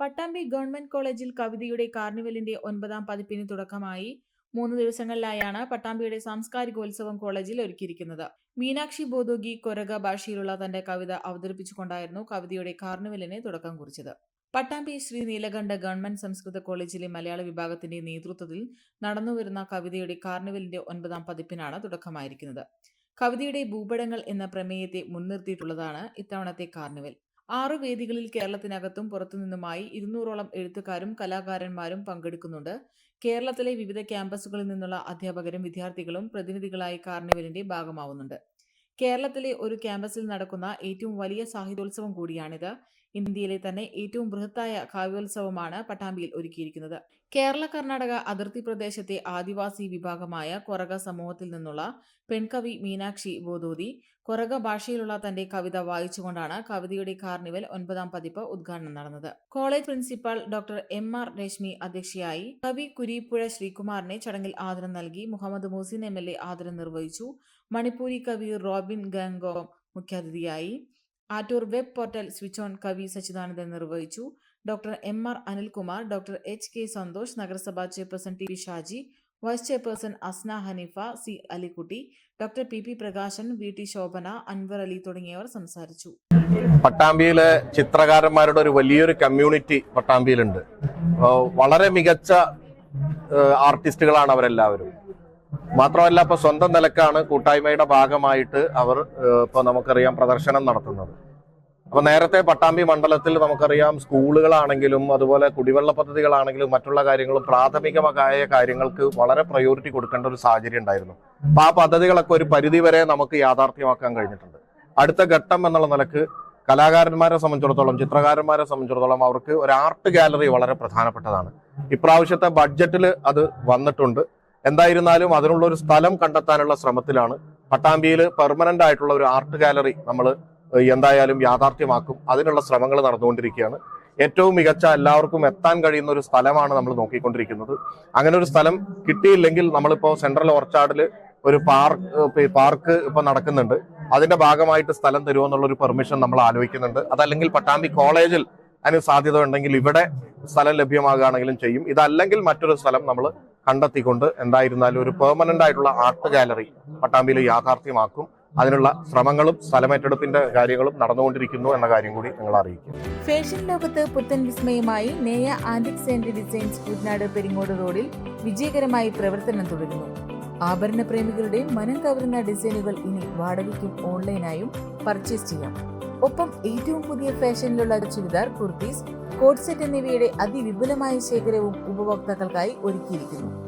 Pattambi government കോളേജിൽ കവിതയുടെ കാർണിവലിന്റെ ഒൻപതാം പതിപ്പിന് തുടക്കമായി മൂന്ന് ദിവസങ്ങളിലായാണ് പട്ടാമ്പിയുടെ സാംസ്കാരികോത്സവം കോളേജിൽ ഒരുക്കിയിരിക്കുന്നത്. മീനാക്ഷി ബോധോഗി കൊരക ഭാഷയിലുള്ള തന്റെ കവിത അവതരിപ്പിച്ചുകൊണ്ടായിരുന്നു കവിതയുടെ കാർണിവലിന് തുടക്കം കുറിച്ചത്. പട്ടാമ്പി ശ്രീ നീലകണ്ഠ ഗവൺമെന്റ് സംസ്കൃത കോളേജിലെ മലയാള വിഭാഗത്തിന്റെ നേതൃത്വത്തിൽ നടന്നുവരുന്ന കവിതയുടെ കാർണിവലിന്റെ ഒൻപതാം പതിപ്പിനാണ് തുടക്കമായിരിക്കുന്നത്. കവിതയുടെ ഭൂപടങ്ങൾ എന്ന പ്രമേയത്തെ മുൻനിർത്തിയിട്ടുള്ളതാണ് ഇത്തവണത്തെ കാർണിവൽ. ആറു വേദികളിൽ കേരളത്തിനകത്തും പുറത്തുനിന്നുമായി ഇരുന്നൂറോളം എഴുത്തുകാരും കലാകാരന്മാരും പങ്കെടുക്കുന്നുണ്ട്. കേരളത്തിലെ വിവിധ ക്യാമ്പസുകളിൽ നിന്നുള്ള അധ്യാപകരും വിദ്യാർത്ഥികളും പ്രതിനിധികളായി കാർണിവലിന്റെ ഭാഗമാവുന്നുണ്ട്. കേരളത്തിലെ ഒരു ക്യാമ്പസിൽ നടക്കുന്ന ഏറ്റവും വലിയ സാഹിത്യോത്സവം കൂടിയാണിത്. ഇന്ത്യയിലെ തന്നെ ഏറ്റവും ബൃഹത്തായ കാവ്യോത്സവമാണ് പട്ടാമ്പിയിൽ ഒരുക്കിയിരിക്കുന്നത്. കേരള കർണാടക അതിർത്തി പ്രദേശത്തെ ആദിവാസി വിഭാഗമായ കൊറക സമൂഹത്തിൽ നിന്നുള്ള പെൺകവി മീനാക്ഷി ബോധോതി കൊറക ഭാഷയിലുള്ള തന്റെ കവിത വായിച്ചുകൊണ്ടാണ് കവിതയുടെ കാർണിവൽ ഒൻപതാം പതിപ്പ് ഉദ്ഘാടനം നടന്നത്. College principal doctor M R Rashmi അധ്യക്ഷയായി കവി കുരീപ്പുഴ ശ്രീകുമാറിനെ ചടങ്ങിൽ ആദരം നൽകി Muhammad Muhsin M L A ആദരം നിർവഹിച്ചു. മണിപ്പൂരി കവി റോബിൻ ഗംഗോ മുഖ്യാതിഥിയായി. Attoor web portal switch on കവി സച്ചിദാനന്ദൻ നിർവഹിച്ചു. Doctor M R Anilkumar doctor H K Santhosh നഗരസഭാ chairperson T V Shaji vice chairperson Asna Haneefa C Alikutty doctor P P Prakashan V T Shobhana Anwar Ali തുടങ്ങിയവർ സംസാരിച്ചു. പട്ടാമ്പിയിലെ ചിത്രകാരന്മാരുടെ ഒരു വലിയൊരു community പട്ടാമ്പിയിലുണ്ട്. വളരെ മികച്ച ആർട്ടിസ്റ്റുകളാണ് അവരെല്ലാവരും. മാത്രമല്ല ഇപ്പൊ സ്വന്തം നിലക്കാണ് കൂട്ടായ്മയുടെ ഭാഗമായിട്ട് അവർ ഇപ്പൊ നമുക്കറിയാം പ്രദർശനം നടത്തുന്നത്. അപ്പൊ നേരത്തെ പട്ടാമ്പി മണ്ഡലത്തിൽ നമുക്കറിയാം സ്കൂളുകളാണെങ്കിലും അതുപോലെ കുടിവെള്ള പദ്ധതികളാണെങ്കിലും മറ്റുള്ള കാര്യങ്ങളും പ്രാഥമികമായ കാര്യങ്ങൾക്ക് വളരെ പ്രയോറിറ്റി കൊടുക്കേണ്ട ഒരു സാഹചര്യം ഉണ്ടായിരുന്നു. അപ്പൊ ആ പദ്ധതികളൊക്കെ ഒരു പരിധി വരെ നമുക്ക് യാഥാർത്ഥ്യമാക്കാൻ കഴിഞ്ഞിട്ടുണ്ട്. അടുത്ത ഘട്ടം എന്നുള്ള നിലയ്ക്ക് കലാകാരന്മാരെ സംബന്ധിച്ചിടത്തോളം ചിത്രകാരന്മാരെ സംബന്ധിച്ചിടത്തോളം അവർക്ക് ഒരു ആർട്ട് ഗാലറി വളരെ പ്രധാനപ്പെട്ടതാണ്. ഇപ്രാവശ്യത്തെ ബഡ്ജറ്റിൽ അത് വന്നിട്ടുണ്ട്. എന്തായിരുന്നാലും അതിനുള്ള ഒരു സ്ഥലം കണ്ടെത്താനുള്ള ശ്രമത്തിലാണ്. പട്ടാമ്പിയിൽ പെർമനന്റ് ആയിട്ടുള്ള ഒരു ആർട്ട് ഗാലറി നമ്മൾ എന്തായാലും യാഥാർത്ഥ്യമാക്കും. അതിനുള്ള ശ്രമങ്ങൾ നടന്നുകൊണ്ടിരിക്കുകയാണ്. ഏറ്റവും മികച്ച എല്ലാവർക്കും എത്താൻ കഴിയുന്ന ഒരു സ്ഥലമാണ് നമ്മൾ നോക്കിക്കൊണ്ടിരിക്കുന്നത്. അങ്ങനെ ഒരു സ്ഥലം കിട്ടിയില്ലെങ്കിൽ നമ്മളിപ്പോ സെൻട്രൽ ഓർച്ചാർഡിൽ ഒരു പാർക്ക് പാർക്ക് ഇപ്പൊ നടക്കുന്നുണ്ട്. അതിന്റെ ഭാഗമായിട്ട് സ്ഥലം തരുമോന്നുള്ള ഒരു പെർമിഷൻ നമ്മൾ ആലോചിക്കുന്നുണ്ട്. അതല്ലെങ്കിൽ പട്ടാമ്പി കോളേജിൽ അതിന് സാധ്യത ഉണ്ടെങ്കിൽ ഇവിടെ സ്ഥലം ലഭ്യമാകുകയാണെങ്കിലും ചെയ്യും. ഇതല്ലെങ്കിൽ മറ്റൊരു സ്ഥലം നമ്മൾ കണ്ടെത്തിക്കൊണ്ട് എന്തായിരുന്നാലും ഒരു പെർമനന്റ് ആയിട്ടുള്ള ആർട്ട് ഗാലറി പട്ടാമ്പിയിൽ യാഥാർത്ഥ്യമാക്കും. അതിനുള്ള ശ്രമങ്ങളും സ്ഥലമേറ്റെടുപ്പിന്റെ കാര്യങ്ങളും നടന്നുകൊണ്ടിരിക്കുന്നു എന്ന കാര്യം കൂടി നിങ്ങൾ അറിയിക്കും. ഫാഷൻ ലോകത്ത് പുത്തൻ വിസ്മയമായി Neya antique scent designs Kuttanad Peringode റോഡിൽ വിജയകരമായി പ്രവർത്തനം തുടരുന്നു. ആഭരണ പ്രേമികളുടെ മനം കവരുന്ന ഡിസൈനുകൾ ഇനി വാടകയ്ക്കും ഓൺലൈനായും പർച്ചേസ് ചെയ്യാം. ഒപ്പം ഏറ്റവും പുതിയ ഫാഷനിലുള്ള ചുരിദാർ കുർത്തീസ് കോഡ് സെറ്റ് എന്നിവയുടെ അതിവിപുലമായ ശേഖരവും ഉപഭോക്താക്കൾക്കായി ഒരുക്കിയിരിക്കുന്നു.